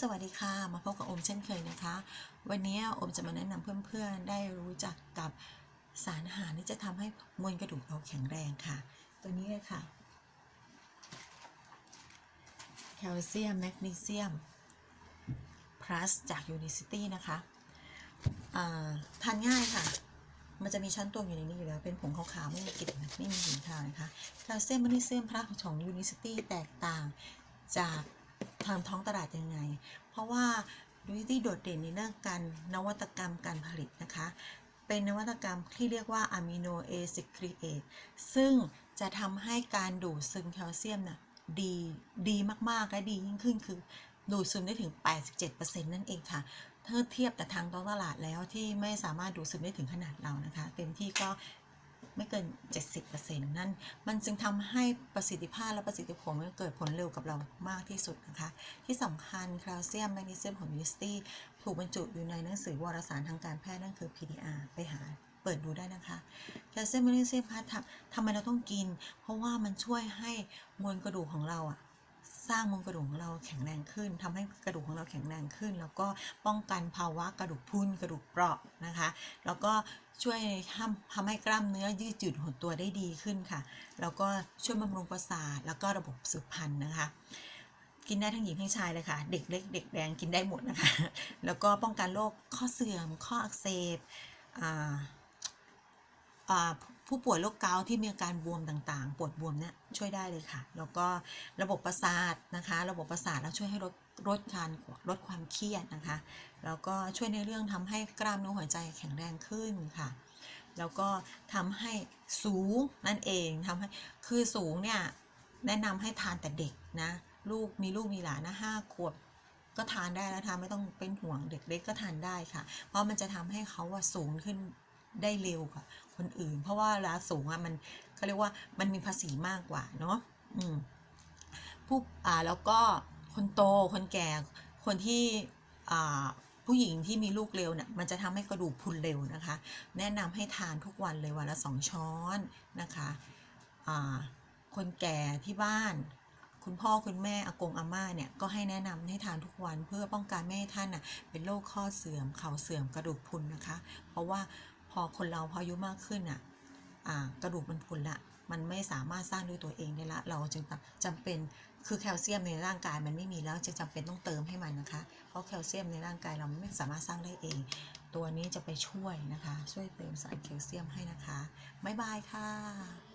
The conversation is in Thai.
สวัสดีค่ะ มาพบกับอมเช่นเคยนะคะ วันนี้อมจะมาแนะนำเพื่อนๆ ได้รู้จักกับสารอาหารที่จะทำให้มวลกระดูกเราแข็งแรงค่ะ ตัวนี้เลยค่ะ แคลเซียม แมกนีเซียม plus จาก Unicity นะคะทานง่ายค่ะ มันจะมีชั้นตวงอยู่ในนี้อยู่แล้ว เป็นผงขาวๆ ไม่มีกลิ่นไม่มีกลิ่นคาวนะคะ แคลเซียมแมกนีเซียม plus ของ Unicity แตกต่างจาก ทางท้องตลาดยังไง เพราะว่า Unicity โดดเด่นในเรื่องการนวัตกรรมการผลิตนะคะ เป็นนวัตกรรมที่เรียกว่าอะมิโนเอซิครีเอตซึ่งจะทำให้การดูดซึมแคลเซียมน่ะดีดีมากๆ และดียิ่งขึ้นคือดูดซึมได้ถึง 87%นั่นเองค่ะถ้าเทียบแต่ทางท้องตลาดแล้วที่ไม่สามารถดูดซึมได้ถึงขนาดเรานะคะ เต็มที่ก็ ไม่เกิน 70%นั่น มันจึงทำให้ประสิทธิภาพและประสิทธิผลมันเกิดผลเร็วกับเรามากที่สุดนะคะ ที่สำคัญแคลเซียมแมกนีเซียมของมิสตี้ถูกบรรจุอยู่ในหนังสือวารสารทางการแพทย์นั่นคือ PDR ไปหาเปิดดูได้นะคะแคลเซียมแมกนีเซียมพัททำไมเราต้องกิน เพราะว่ามันช่วยให้มวลกระดูกของเราอะ สร้างมวลกระดูกของเราแข็งแรงขึ้นทำให้กระดูกของเราแข็งแรงขึ้น แล้วก็ป้องกันภาวะกระดูกพรุนกระดูกเปราะนะคะ แล้วก็ช่วยทำทำให้กล้ามเนื้อยืดหยุ่นหดตัวได้ดีขึ้นค่ะ แล้วก็ช่วยบำรุงประสาทแล้วก็ระบบสืบพันธุ์นะคะกินได้ทั้งหญิงทั้งชายเลยค่ะ เด็กเล็กเด็กแดงกินได้หมดนะคะ แล้วก็ป้องกันโรคข้อเสื่อมข้ออักเสบอ่าอ่า ผู้ป่วยโรคเกาต์ที่มีอาการบวมต่างๆ ปวดบวมเนี่ยช่วยได้เลยค่ะ แล้วก็ระบบประสาทนะคะ ระบบประสาทแล้วช่วยให้ลดลดการลดความเครียดนะคะ แล้วก็ช่วยในเรื่องทำให้กล้ามเนื้อหัวใจแข็งแรงขึ้นค่ะ แล้วก็ทำให้สูงนั่นเองทำให้คือสูงเนี่ยแนะนำให้ทานแต่เด็กนะลูกมีลูกมีหลานนะห้าขวบก็ทานได้แล้วทานไม่ต้องเป็นห่วงเด็กเล็กก็ทานได้ค่ะ เพราะมันจะทำให้เขาว่าสูงขึ้นได้เร็วกว่า คนอื่น เพราะว่าเวลาสูงอะมันเขาเรียกว่ามันมีภาษีมากกว่าเนาะอืมผู้อ่าแล้วก็คนโตคนแก่คนที่อ่าผู้หญิงที่มีลูกเร็วเนี่ยมันจะทำให้กระดูกพุนเร็วนะคะ แนะนำให้ทานทุกวันเลยวันละสองช้อนนะคะอ่าคนแก่ที่บ้าน คุณพ่อคุณแม่อากงอาม่าเนี่ยก็ให้แนะนำให้ทานทุกวันเพื่อป้องกันไม่ให้ท่านน่ะเป็นโรคข้อเสื่อมเข่าเสื่อมกระดูกพุนนะคะ เพราะว่า พอคนเราพออายุมากขึ้นอะกระดูกมันพุนละมันไม่สามารถสร้างด้วยตัวเองได้ละ เราจึงจำเป็นคือแคลเซียมในร่างกายมันไม่มีแล้วจึงจำเป็นต้องเติมให้มันนะคะ เพราะแคลเซียมในร่างกายเราไม่สามารถสร้างได้เอง ตัวนี้จะไปช่วยนะคะ ช่วยเติมสารแคลเซียมให้นะคะบ๊ายบายค่ะ